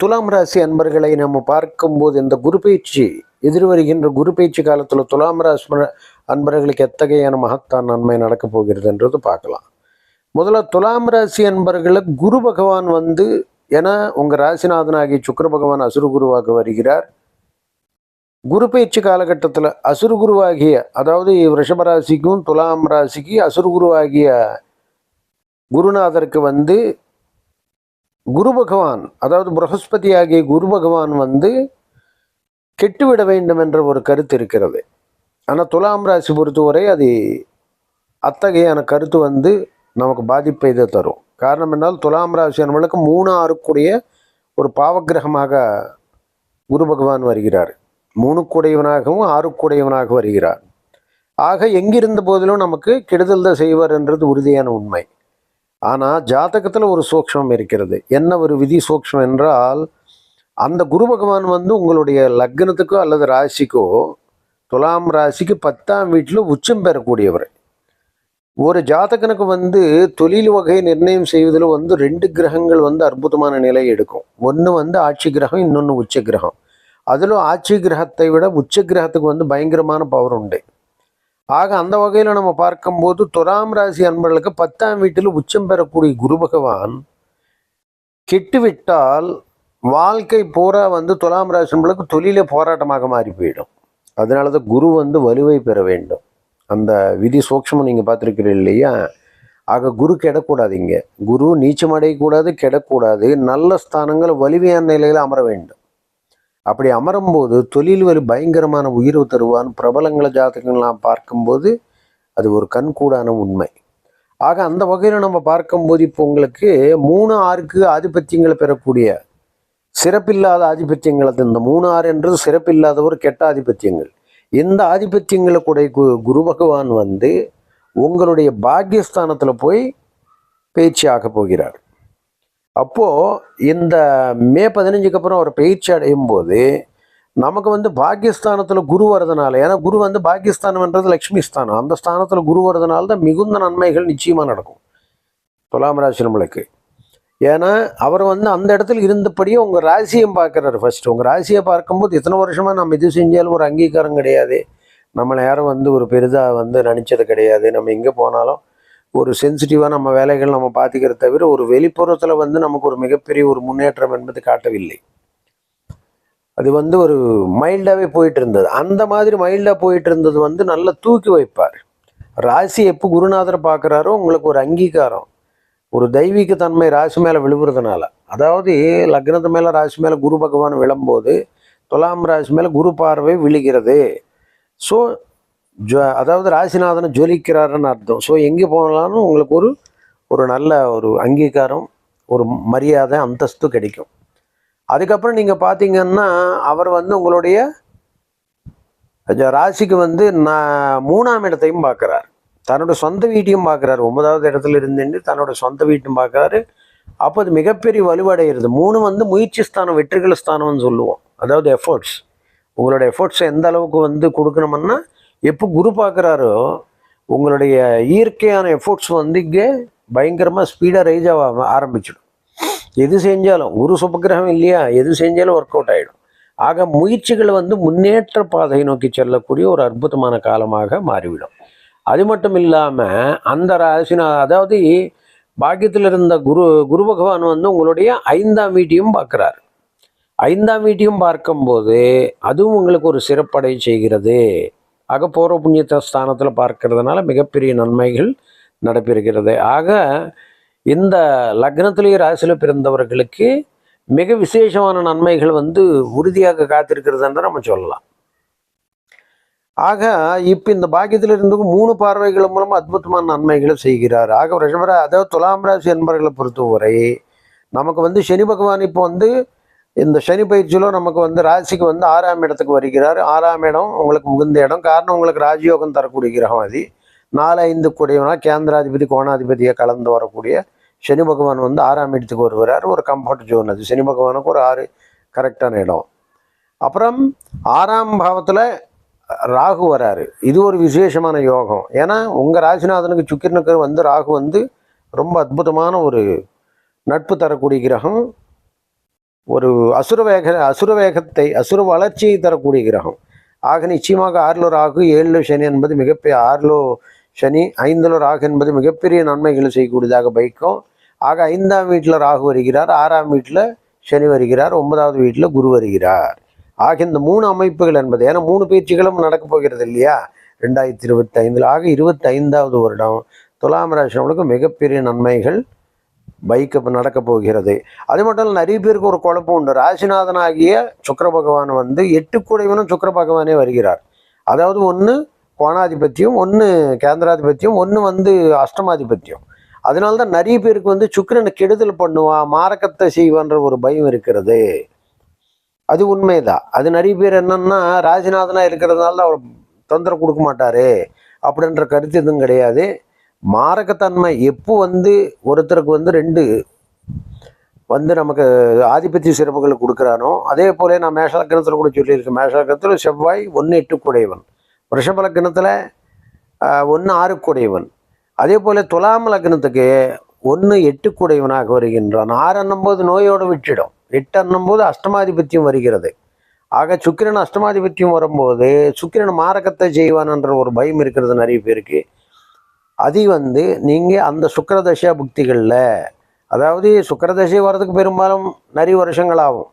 துலாம் ராசி அன்பர்களை நம்ம பார்க்கும்போது இந்த குரு பயிற்சி எதிர்வருகின்ற குரு பயிற்சி காலத்தில் துலாம் ராசி அன்பர்களுக்கு எத்தகையான மகத்தான் நன்மை நடக்கப் போகிறதுன்றது பார்க்கலாம். முதல்ல துலாம் ராசி அன்பர்களுக்கு குரு பகவான் வந்து ஏன்னா உங்கள் ராசிநாதனாகி சுக்கர பகவான் அசுர குருவாக வருகிறார். குரு பயிற்சி காலகட்டத்தில் அசுர குருவாகிய அதாவது ரிஷப ராசிக்கும் துலாம் ராசிக்கு அசுர குருவாகிய குருநாதருக்கு வந்து குரு பகவான் அதாவது புரகஸ்பதி ஆகிய குரு பகவான் வந்து கெட்டுவிட வேண்டும் என்ற ஒரு கருத்து இருக்கிறது. ஆனால் துலாம் ராசி பொறுத்தவரை அது அத்தகையான கருத்து வந்து நமக்கு பாதிப்பை இதை தரும். காரணம் என்னால் துலாம் ராசி நம்மளுக்கு மூணு ஆறுக்குடைய ஒரு பாவக்கிரகமாக குரு பகவான் வருகிறார். மூணுக்குடையவனாகவும் ஆறுக்குடையவனாக வருகிறார். ஆக எங்கிருந்த போதிலும் நமக்கு கெடுதல் தான் செய்வார் என்றது உறுதியான உண்மை. ஆனால் ஜாதகத்தில் ஒரு சூக்ஷ்மம் இருக்கிறது. என்ன ஒரு விதி சூக்ஷம் என்றால் அந்த குரு பகவான் வந்து உங்களுடைய லக்னத்துக்கோ அல்லது ராசிக்கோ துலாம் ராசிக்கு பத்தாம் வீட்டில் உச்சம் பெறக்கூடியவர். ஒரு ஜாதகனுக்கு வந்து தொழில் வகை நிர்ணயம் செய்வதில் வந்து ரெண்டு கிரகங்கள் வந்து அற்புதமான நிலை எடுக்கும். ஒன்று வந்து ஆட்சி கிரகம் இன்னொன்று உச்ச கிரகம். அதிலும் ஆட்சி கிரகத்தை விட உச்ச கிரகத்துக்கு வந்து பயங்கரமான பவர் உண்டு. ஆக அந்த வகையில் நம்ம பார்க்கும்போது துலாம் ராசி அன்பர்களுக்கு பத்தாம் வீட்டில் உச்சம் பெறக்கூடிய குரு பகவான் கெட்டுவிட்டால் வாழ்க்கை பூரா வந்து துலாம் ராசி அன்பர்களுக்கு தொழிலே போராட்டமாக மாறி போயிடும். அதனால தான் குரு வந்து வலுவை பெற வேண்டும். அந்த விதி சூக்ஷ்மம் நீங்கள் பார்த்துருக்கிறீங்க இல்லையா? ஆக குரு கெடக்கூடாதீங்க குரு நீச்சம் அடையக்கூடாது கெடக்கூடாது. நல்ல ஸ்தானங்கள் வலிமையான நிலையில் அமர வேண்டும். அப்படி அமரும்போது தொழில் வலி பயங்கரமான உயிர்வு தருவான். பிரபலங்கள ஜாதகங்கள்லாம் பார்க்கும்போது அது ஒரு கண்கூடான உண்மை. ஆக அந்த வகையில் நம்ம பார்க்கும்போது இப்போ உங்களுக்கு மூணு ஆறுக்கு ஆதிபத்தியங்களை பெறக்கூடிய சிறப்பில்லாத ஆதிபத்தியங்கள் அது. இந்த மூணு ஆறு என்றது சிறப்பில்லாத ஒரு கெட்ட ஆதிபத்தியங்கள். இந்த ஆதிபத்தியங்களை கூட கு- குரு பகவான் வந்து உங்களுடைய பாக்கியஸ்தானத்தில் போய் பேச்சு ஆக போகிறார். அப்போது இந்த மே பதினஞ்சுக்கு அப்புறம் அவர் பயிற்சி அடையும் போது நமக்கு வந்து பாக்கியஸ்தானத்தில் குரு வரதுனால ஏன்னா குரு வந்து பாக்கியஸ்தானம்ன்றது லக்ஷ்மி ஸ்தானம். அந்த ஸ்தானத்தில் குரு வரதுனால தான் மிகுந்த நன்மைகள் நிச்சயமாக நடக்கும். துலாம் ராசி நம்மளுக்கு. ஏன்னா அவர் வந்து அந்த இடத்துல இருந்தபடியே உங்கள் ராசியம் பார்க்குறாரு ஃபர்ஸ்ட் உங்கள் ராசியை பார்க்கும்போது இத்தனை வருஷமாக நம்ம இது செஞ்சாலும் ஒரு அங்கீகாரம் கிடையாது. நம்மளை யாரும் வந்து ஒரு பெரிதாக வந்து நினச்சது கிடையாது. நம்ம எங்கே போனாலும் ஒரு சென்சிட்டிவாக நம்ம வேலைகள் நம்ம பார்த்துக்கிறத தவிர ஒரு வெளிப்புறத்தில் வந்து நமக்கு ஒரு மிகப்பெரிய ஒரு முன்னேற்றம் என்பது காட்டவில்லை. அது வந்து ஒரு மைல்டாகவே போயிட்டு இருந்தது அந்த மாதிரி மைல்டாக போயிட்டு இருந்தது வந்து நல்லா தூக்கி வைப்பார். ராசி எப்போ குருநாதர் பார்க்குறாரோ உங்களுக்கு ஒரு அங்கீகாரம். ஒரு தெய்வீக தன்மை ராசி மேலே விழுவுறதுனால. அதாவது லக்னத்து மேலே ராசி மேலே குரு பகவான் விழும்போது துலாம் ராசி மேலே குரு பார்வை விழுகிறது. ஸோ ஜ அதாவது ராசிநாதனை ஜொலிக்கிறாருன்னு அர்த்தம். ஸோ எங்கே போனாலும் உங்களுக்கு ஒரு ஒரு நல்ல ஒரு அங்கீகாரம் ஒரு மரியாதை அந்தஸ்து கிடைக்கும். அதுக்கப்புறம் நீங்கள் பார்த்தீங்கன்னா அவர் வந்து உங்களுடைய ராசிக்கு வந்து நான் மூணாம் இடத்தையும் பார்க்குறார் தன்னோட சொந்த வீட்டையும் பார்க்குறாரு ஒன்பதாவது இடத்துல இருந்துட்டு தன்னோட சொந்த வீட்டையும் பார்க்குறாரு அப்போ அது மிகப்பெரிய வலுவடைகிறது. மூணு வந்து முயற்சி ஸ்தானம் வெற்றிகள் ஸ்தானம்னு சொல்லுவோம். அதாவது எஃபர்ட்ஸ் உங்களோட எஃபர்ட்ஸ் எந்த அளவுக்கு வந்து கொடுக்கணுமுன்னா எப்போ குரு பார்க்குறாரோ உங்களுடைய இயற்கையான எஃபோர்ட்ஸ் வந்து இங்கே பயங்கரமாக ஸ்பீடாக ரைஸ் ஆக ஆரம்பிச்சிடும். எது செஞ்சாலும் குரு சுபகிரகம் இல்லையா? எது செஞ்சாலும் ஒர்க் அவுட் ஆகிடும் ஆக முயற்சிகள் வந்து முன்னேற்ற பாதையை நோக்கி செல்லக்கூடிய ஒரு அற்புதமான காலமாக மாறிவிடும். அது மட்டும் இல்லாமல் அந்த ராசினா அதாவது பாக்கியத்தில் இருந்த குரு குரு பகவான் வந்து உங்களுடைய ஐந்தாம் வீட்டையும் பார்க்குறாரு. ஐந்தாம் வீட்டையும் பார்க்கும்போது அதுவும் உங்களுக்கு ஒரு சிறப்படை செய்கிறது. ஆக பூர்வ புண்ணியத்த ஸ்தானத்தில் பார்க்கறதுனால மிகப்பெரிய நன்மைகள் நடப்பிருக்கிறது ஆக இந்த லக்னத்திலேயே ராசியில் பிறந்தவர்களுக்கு மிக விசேஷமான நன்மைகள் வந்து உறுதியாக காத்திருக்கிறதுன்னு நம்ம சொல்லலாம். ஆக இப்போ இந்த பாக்கியத்தில் இருந்து மூணு பார்வைகள் மூலம் அற்புதமான நன்மைகளை செய்கிறார். ஆக ரிஷபரா அதாவது துலாம் ராசி என்பவர்களை பொறுத்தவரை நமக்கு வந்து சனி பகவான் இப்போ வந்து இந்த சனி பயிற்சியிலும் நமக்கு வந்து ராசிக்கு வந்து ஆறாம் இடத்துக்கு வருகிறார். ஆறாம் இடம் உங்களுக்கு முகுந்த இடம். காரணம் உங்களுக்கு ராஜயோகம் தரக்கூடிய கிரகம் அது. நாலு ஐந்து கூடியவனா கேந்திராதிபதி கோணாதிபதியாக கலந்து வரக்கூடிய சனி பகவான் வந்து ஆறாம் இடத்துக்கு வருகிறார். ஒரு கம்ஃபர்ட் ஜோன் அது. சனி பகவானுக்கு ஒரு ஆறு கரெக்டான இடம். அப்புறம் ஆறாம் பாவத்தில் ராகு வராரு. இது ஒரு விசேஷமான யோகம். ஏன்னா உங்கள் ராசிநாதனுக்கு சுக்கிரனுக்கு வந்து ராகு வந்து ரொம்ப அற்புதமான ஒரு நட்பு தரக்கூடிய கிரகம். ஒரு அசுரவேக அசுரவேகத்தை அசுர வளர்ச்சியை தரக்கூடிய கிரகம். ஆக நிச்சயமாக ஆறிலோ ராகு ஏழிலோ சனி என்பது மிகப்பெரிய ஆறிலோ சனி ஐந்திலோ ராகு என்பது மிகப்பெரிய நன்மைகளை செய்யக்கூடியதாக பைக்கும். ஆக ஐந்தாம் வீட்டில் ராகு வருகிறார் ஆறாம் வீட்டில் சனி வருகிறார் ஒன்பதாவது வீட்டில் குரு வருகிறார். ஆக இந்த மூணு அமைப்புகள் என்பது ஏன்னா மூணு பயிற்சிகளும் நடக்கப் போகிறது இல்லையா? ரெண்டாயிரத்தி இருபத்தி ஐந்தில் ஆக இருபத்தி ஐந்தாவது வருடம் துலாம் ராசினவங்களுக்கு மிகப்பெரிய நன்மைகள் பைக் நடக்க போகிறது. அது மட்டும் இல்லை நிறைய பேருக்கு ஒரு குழப்பம் உண்டு. ராசிநாதனாகிய சுக்கர பகவான் வந்து எட்டு கூடைவனும் சுக்கிர பகவானே வருகிறார். அதாவது ஒன்று கோணாதிபத்தியம் ஒன்று கேந்திராதிபத்தியம் ஒன்று வந்து அஷ்டமாதிபத்தியம். அதனால தான் நிறைய பேருக்கு வந்து சுக்கரனை கெடுதல் பண்ணுவான் மாரக்கத்தை செய்வான்ற ஒரு பயம் இருக்கிறது. அது உண்மைதான். அது நிறைய பேர் என்னன்னா ராஜநாதனா இருக்கிறதுனால அவர் தொந்தரவு கொடுக்க மாட்டாரு. அப்படின்ற கருத்து எதுவும் கிடையாது. மாரகத்தன்மை எப்போ வந்து ஒருத்தருக்கு வந்து ரெண்டு வந்து நமக்கு ஆதிபத்திய சிறப்புகளை கொடுக்குறானோ அதே போல நான் மேஷலக்கணத்தில் கூட சொல்லியிருக்கேன். மேஷலக்கணத்தில் செவ்வாய் ஒன்று எட்டு குடையவன். ரிஷப லக்கணத்தில் ஒன்று ஆறு குடையவன். அதே போல துலாம் லக்னத்துக்கு ஒன்று எட்டு குடையவனாக வருகின்றான். ஆறு என்னும்போது நோயோடு விட்டுடும். எட்டு என்னும்போது அஷ்டமாதிபத்தியம் வருகிறது. ஆக சுக்கிரன் அஷ்டமாதிபத்தியம் வரும்போது சுக்கிரன் மாரகத்தை செய்வான் என்ற ஒரு பயம் இருக்கிறது நிறைய பேருக்கு. அது வந்து நீங்கள் அந்த சுக்கரதசா புக்திகளில் அதாவது சுக்கரதசை வர்றதுக்கு பெரும்பாலும் நிறைய வருஷங்கள் ஆகும்.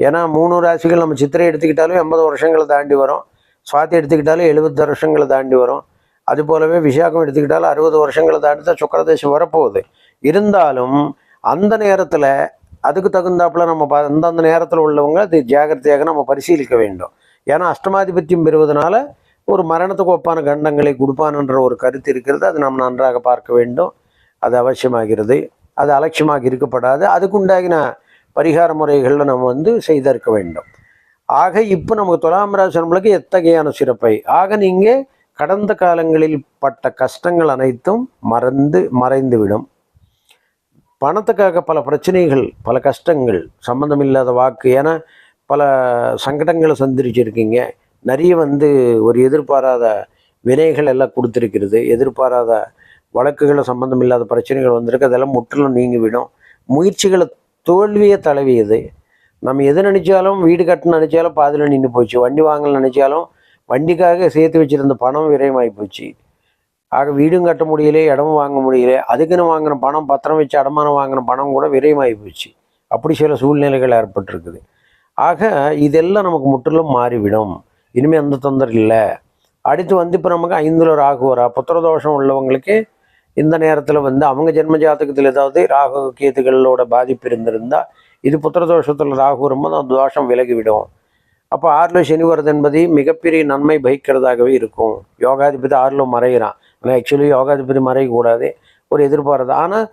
ஏன்னா மூணு ராசிகள் நம்ம சித்திரை எடுத்துக்கிட்டாலும் எண்பது வருஷங்களை தாண்டி வரும். சுவாதி எடுத்துக்கிட்டாலும் எழுபது வருஷங்களை தாண்டி வரும். அது போலவே விசாகம் எடுத்துக்கிட்டாலும் அறுபது வருஷங்களை தாண்டி தான் சுக்கரதசை வரப்போகுது. இருந்தாலும் அந்த நேரத்தில் அதுக்கு தகுந்தாப்புல நம்ம ப அந்தந்த நேரத்தில் உள்ளவங்க அது ஜாகிரதையாக நம்ம பரிசீலிக்க வேண்டும். ஏன்னா அஷ்டமாதிபத்தியம் பெறுவதனால ஒரு மரணத்துக்கு ஒப்பான கண்டங்களை கொடுப்பான்ன்ற ஒரு கருத்து இருக்கிறது. அது நாம் நன்றாக பார்க்க வேண்டும். அது அவசியமாகிறது. அது அலட்சியமாக இருக்கப்படாது. அதுக்குண்டாகின பரிகார முறைகளில் நம்ம வந்து செய்திருக்க வேண்டும். ஆக இப்போ நமக்கு துலாம் ராசி நம்மளுக்கு எத்தகையான சிறப்பை? ஆக நீங்கள் கடந்த காலங்களில் பட்ட கஷ்டங்கள் அனைத்தும் மறந்து மறைந்துவிடும். பணத்துக்காக பல பிரச்சனைகள் பல கஷ்டங்கள் சம்மந்தமில்லாத வாக்கு ஏன்னா பல சங்கடங்களை சந்திரிச்சிருக்கீங்க நிறைய வந்து ஒரு எதிர்பாராத வினைகள் எல்லாம் கொடுத்துருக்கிறது. எதிர்பாராத வழக்குகளை சம்மந்தம் இல்லாத பிரச்சனைகள் வந்திருக்கு. அதெல்லாம் முற்றிலும் நீங்கிவிடும். முயற்சிகளை தோல்வியே தழுவியது. நம்ம எது நினைச்சாலும் வீடு கட்டணும் நினைச்சாலும் பாதியில் நின்று போச்சு. வண்டி வாங்கல நினைச்சாலும் வண்டிக்காக சேர்த்து வச்சுருந்த பணம் விரயமாகி போச்சு. ஆக வீடும் கட்ட முடியல இடமும் வாங்க முடியல அதுக்குன்னு வாங்கின பணம் பத்திரம் வச்சு அடமானம் வாங்கின பணம் கூட விரயமாகி போச்சு. அப்படி சில சூழ்நிலைகள் ஏற்பட்டிருக்குது. ஆக இதெல்லாம் நமக்கு முற்றிலும் மாறிவிடும். இனிமேல் எந்த தொந்தரவு இல்லை. அடுத்து வந்து இப்போ நமக்கு ஐந்துல ராகு வரா. புத்திரதோஷம் உள்ளவங்களுக்கு இந்த நேரத்தில் வந்து அவங்க ஜென்ம ஜாதகத்தில் ஏதாவது ராகு கேத்துகளோட பாதிப்பு இருந்திருந்தால் இது புத்திரதோஷத்தில் ராகு வரும்போது அந்த தோஷம் விலகிவிடும். அப்போ ஆறில் சனி வருது என்பது மிகப்பெரிய நன்மை பகிக்கிறதாகவே இருக்கும். யோகாதிபதி ஆறில் மறைகிறான். ஆனால் ஆக்சுவலி யோகாதிபதி மறையக்கூடாது. ஒரு எதிர்பார்த்து ஆனால்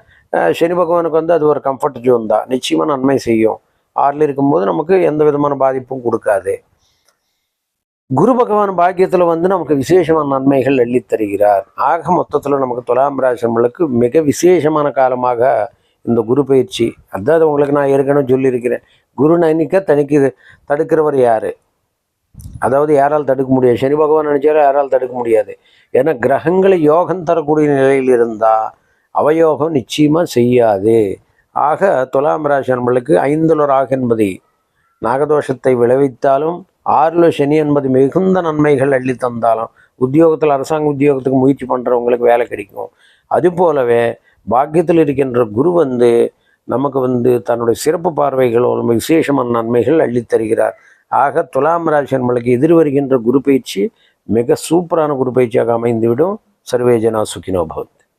சனி பகவானுக்கு வந்து அது ஒரு கம்ஃபர்ட் ஜோன் தான். நிச்சயமாக நன்மை செய்யும். ஆறில் இருக்கும்போது நமக்கு எந்த விதமான பாதிப்பும் கொடுக்காது. குரு பகவான் பாக்கியத்தில் வந்து நமக்கு விசேஷமான நன்மைகள் அள்ளித் தருகிறார். ஆக மொத்தத்தில் நமக்கு துலாம் ராசினர்களுக்கு மிக விசேஷமான காலமாக இந்த குரு பயிற்சி. அதாவது உங்களுக்கு நான் ஏற்கனவே சொல்லியிருக்கிறேன். குரு நனிக்க தனிக்கு தடுக்கிறவர் யார்? அதாவது யாரால் தடுக்க முடியாது? சனி பகவான் நினைச்சாலும் யாரால் தடுக்க முடியாது? ஏன்னா கிரகங்களை யோகம் தரக்கூடிய நிலையில் இருந்தால் அவயோகம் நிச்சயமாக செய்யாது. ஆக துலாம் ராசி நம்மளுக்கு ஐந்துல ராகு என்பதை நாகதோஷத்தை விளைவித்தாலும் ஆறில் சனி என்பது மிகுந்த நன்மைகள் அள்ளி தந்தாலும் உத்தியோகத்தில் அரசாங்க உத்தியோகத்துக்கு முயற்சி பண்ணுறவங்களுக்கு வேலை கிடைக்கும். அது போலவே பாக்கியத்தில் இருக்கின்ற குரு வந்து நமக்கு வந்து தன்னுடைய சிறப்பு பார்வைகளோட விசேஷமான நன்மைகள் அள்ளித் தருகிறார். ஆக துலாம் ராசி நம்மளுக்கு எதிர் வருகின்ற குரு பயிற்சி மிக சூப்பரான குரு பயிற்சியாக அமைந்துவிடும். சர்வேஜனா சுகினோபவத்